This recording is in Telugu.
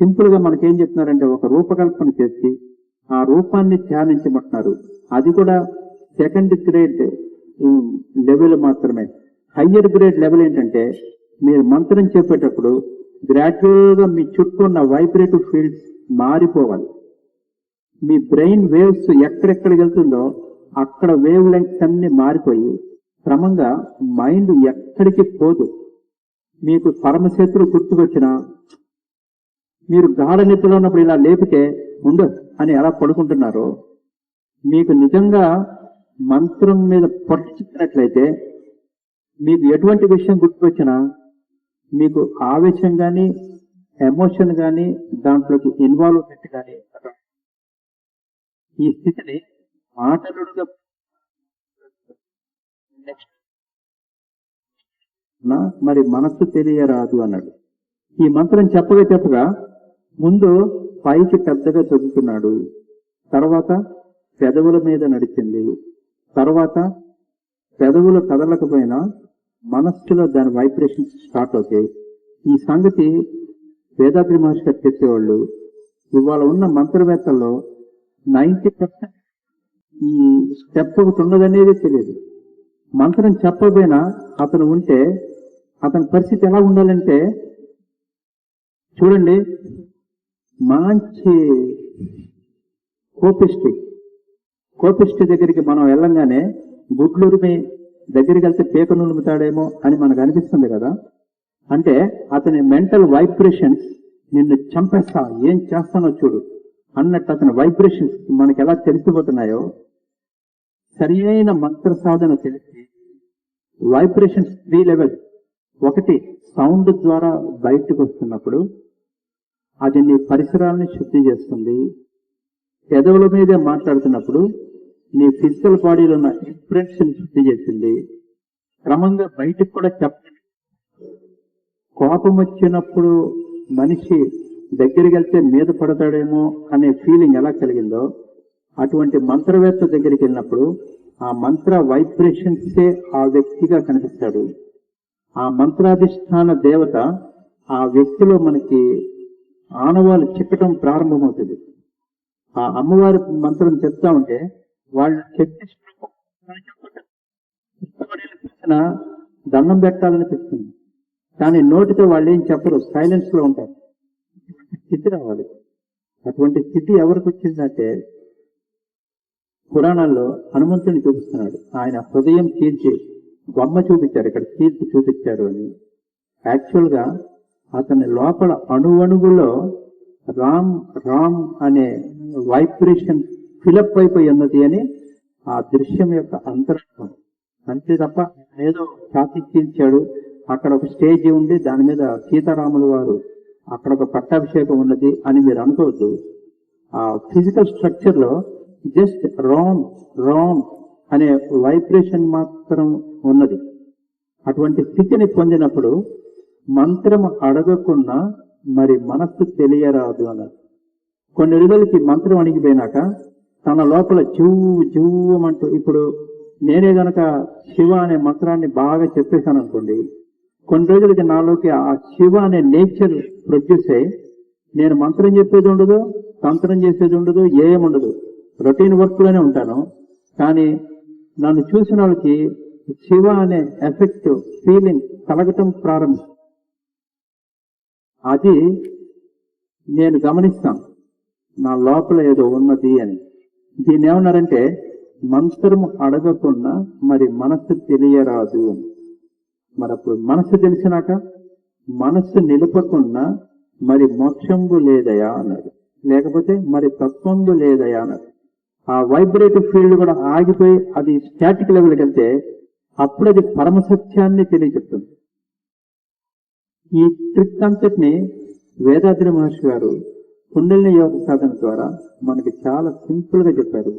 సింపుల్గా మనకేం చెప్తున్నారంటే ఒక రూపకల్పన చేసి ఆ రూపాన్ని ధ్యానించమంటున్నారు. అది కూడా సెకండ్ గ్రేడ్ లెవెల్ మాత్రమే. హయ్యర్ గ్రేడ్ లెవెల్ ఏంటంటే మీరు మంత్రం చెప్పేటప్పుడు గ్రాడ్యువల్గా మీ చుట్టూ ఉన్న వైబ్రేటివ్ ఫీల్డ్స్ మారిపోవాలి. మీ బ్రెయిన్ వేవ్స్ ఎక్కడెక్కడికి వెళ్తుందో అక్కడ వేవ్ లెంగ్స్ అన్ని మారిపోయి క్రమంగా మైండ్ ఎక్కడికి పోదు. మీకు పరమశత్రు గుర్తుకొచ్చిన మీరు గాఢ నిద్రలో ఉన్నప్పుడు ఇలా లేపితే ఉండు అని ఎలా పడుకుంటున్నారో మీకు నిజంగా మంత్రం మీద పట్టుచిక్కినట్లయితే మీకు ఎటువంటి విషయం గుర్తుకొచ్చినా మీకు ఆవేశం కానీ ఎమోషన్ కానీ దాంట్లోకి ఇన్వాల్వ్మెంట్ కానీ ఈ స్థితిని మాటలుడుగా నెక్స్ట్. నా మరి మనస్సు తెలియరాదు అన్నాడు. ఈ మంత్రం చెప్పగా చెప్పగా ముందు పైకి పెద్దగా చదువుతున్నాడు తర్వాత పెదవుల మీద నడిచింది. తర్వాత పెదవులు కదలకపోయినా మనస్సులో దాని వైబ్రేషన్స్ స్టార్ట్ అవుతాయి. ఈ సంగతి వేదాద్రి మహర్షి గారు చెప్పేవాళ్ళు. ఇవాళ ఉన్న మంత్రవేత్తల్లో నైంటీ పర్సెంట్ ఈ స్టెప్ ఒకటి ఉన్నదనేది తెలియదు. మంత్రం చెప్పబోయినా అతను ఉంటే అతని పరిస్థితి ఎలా ఉండాలంటే చూడండి మంచి కోపిష్టి. కోపిష్టి దగ్గరికి మనం వెళ్ళంగానే గుడ్లురిమి దగ్గరికి వెళ్తే పీక నులుముతాడేమో అని మనకు అనిపిస్తుంది కదా. అంటే అతని మెంటల్ వైబ్రేషన్స్ నిన్ను చంపేస్తా. ఏం చేస్తానో చూడు. అన్నట్టు అతని వైబ్రేషన్స్ మనకి ఎలా తెలిసిపోతున్నాయో సరియైన మంత్ర సాధన తెలిసి వైబ్రేషన్స్ త్రీ లెవెల్స్ ఒకటి సౌండ్ ద్వారా బయటకు వస్తున్నప్పుడు అది నీ పరిసరాలని శుద్ధి చేస్తుంది. పెదవుల మీదే మాట్లాడుతున్నప్పుడు నీ ఫిజికల్ బాడీలో ఉన్న ఇంప్రింట్స్ శుద్ధి చేసింది క్రమంగా బయటకు కూడా చెప్ప కోపం వచ్చినప్పుడు మనిషి దగ్గరికి వెళ్తే మీద పడతాడేమో అనే ఫీలింగ్ ఎలా కలిగిందో అటువంటి మంత్రవేత్త దగ్గరికి వెళ్ళినప్పుడు ఆ మంత్ర వైబ్రేషన్సే ఆ వ్యక్తిగా కనిపిస్తాడు. ఆ మంత్రాధిష్టాన దేవత ఆ వ్యక్తిలో మనకి ఆనవాళ్ళు చిక్కటం ప్రారంభమవుతుంది. ఆ అమ్మవారి మంత్రం చెప్తా ఉంటే వాళ్ళు చెప్పి చెప్పిన దండం పెట్టాలనిపిస్తుంది కానీ నోటితో వాళ్ళు ఏం చెప్పరు సైలెన్స్లో ఉంటారు స్థితి రావాలి. అటువంటి స్థితి ఎవరికి వచ్చిందంటే పురాణాల్లో హనుమంతుని చూపిస్తున్నాడు. ఆయన హృదయం తీర్చి బొమ్మ చూపించారు ఇక్కడ తీర్చి చూపించారు అని. యాక్చువల్గా అతని లోపల అణువణువులో రామ్ రామ్ అనే వైబ్రేషన్ ఫిలప్ అయిపోయి ఉన్నది అని ఆ దృశ్యం యొక్క అంతరార్థం అంతే తప్ప ఏదో ఛాతీ అక్కడ ఒక స్టేజ్ ఉంది. దాని మీద సీతారాముల వారు అక్కడ ఒక పట్టాభిషేకం ఉన్నది అని మీరు అనుకోవద్దు. ఆ ఫిజికల్ స్ట్రక్చర్లో జస్ట్ రామ్ రామ్ అనే వైబ్రేషన్ మాత్రం ఉన్నది. అటువంటి స్థితిని పొందినప్పుడు మంత్రం అడగకుండా మరి మనస్సు తెలియరాదు అన్నారు కొన్ని రోజులకి మంత్రం అణిగిపోయినాక తన లోపల జువ్వు జువ్వమంటూ ఇప్పుడు నేనే గనక శివ అనే మంత్రాన్ని బాగా చెప్పేశాను అనుకోండి కొన్ని రోజులకి నాలోకి ఆ శివ అనే నేచర్ ప్రొడ్యూస్ అయ్యి నేను మంత్రం చెప్పేది ఉండదు తంత్రం చేసేది ఉండదు ఏముండదు రొటీన్ వర్క్లోనే ఉంటాను. కానీ నన్ను చూసిన వాళ్ళకి శివ అనే ఎఫెక్ట్ ఫీలింగ్ కలగటం ప్రారంభం. అది నేను గమనిస్తాను. నా లోపల ఏదో ఉన్నది అని. దీన్ని ఏమన్నారంటే మంత్రము అడగకుండా మరి మనస్సు తెలియరాదు అని. మరి అప్పుడు మనస్సు తెలిసినాక మనస్సు నిలుపకుండా మరి మోక్షంబు లేదయా అన్నాడు లేకపోతే మరి తత్వంబు లేదయా అన్నాడు ఆ వైబ్రేటివ్ ఫీల్డ్ కూడా ఆగిపోయి అది స్టాటిక్ లెవెల్కి వెళ్తే అప్పుడు అది పరమ సత్యాన్ని తెలియజెప్తుంది. ఈ ట్రిక్ అంతటిని వేదాద్రి మహర్షి గారు కుండలిని యోగ సాధన ద్వారా మనకి చాలా సింపుల్గా చెప్పారు.